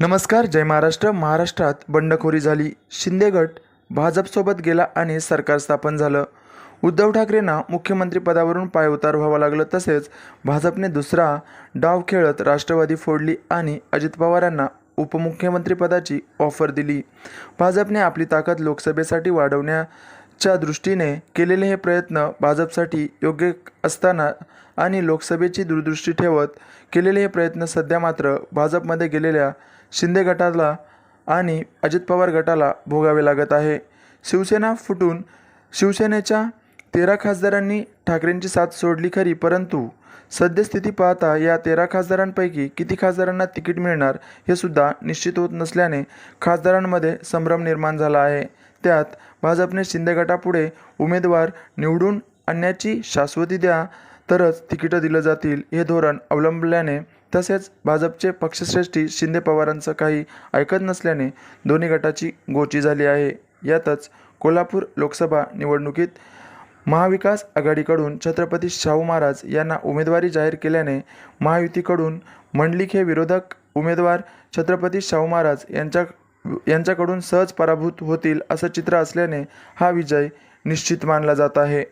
नमस्कार जय महाराष्ट्र. महाराष्ट्रात बंडखोरी झाली. शिंदे गट भाजपसोबत गेला आणि सरकार स्थापन झालं. उद्धव ठाकरेंना मुख्यमंत्रीपदावरून पायउतार व्हावं लागलं तसेच भाजपने दुसरा डाव खेळत राष्ट्रवादी फोडली आणि अजित पवारांना उपमुख्यमंत्रीपदाची ऑफर दिली. भाजपने आपली ताकद लोकसभेसाठी वाढवण्याच्या दृष्टीने केलेले हे प्रयत्न भाजपसाठी योग्य असताना आणि लोकसभेची दूरदृष्टी ठेवत केलेले हे प्रयत्न सध्या मात्र भाजपमध्ये गेलेल्या शिंदे गटाला आणि अजित पवार गटाला भोगावे लागत आहे. शिवसेना फुटून शिवसेनेच्या तेरा खासदारांनी ठाकरेंची साथ सोडली खरी परंतु सद्यस्थिती पाहता या तेरा खासदारांपैकी किती खासदारांना तिकीट मिळणार हे सुद्धा निश्चित होत नसल्याने खासदारांमध्ये संभ्रम निर्माण झाला आहे. त्यात भाजपने शिंदे गटापुढे उमेदवार निवडून आणण्याची शाश्वती द्या तरच तिकीटं दिलं जातील हे धोरण अवलंबल्याने तसेच भाजपचे पक्षश्रेष्ठी शिंदे पवारांचं काही ऐकत नसल्याने दोन्ही गटाची गोची झाली आहे. यातच कोल्हापूर लोकसभा निवडणुकीत महाविकास आघाडीकडून छत्रपती शाहू महाराज यांना उमेदवारी जाहीर केल्याने महायुतीकडून मंडलिक हे विरोधक उमेदवार छत्रपती शाहू महाराज यांच्या यांच्याकडून सहज पराभूत होतील असं चित्र असल्याने हा विजय निश्चित मानला जात आहे.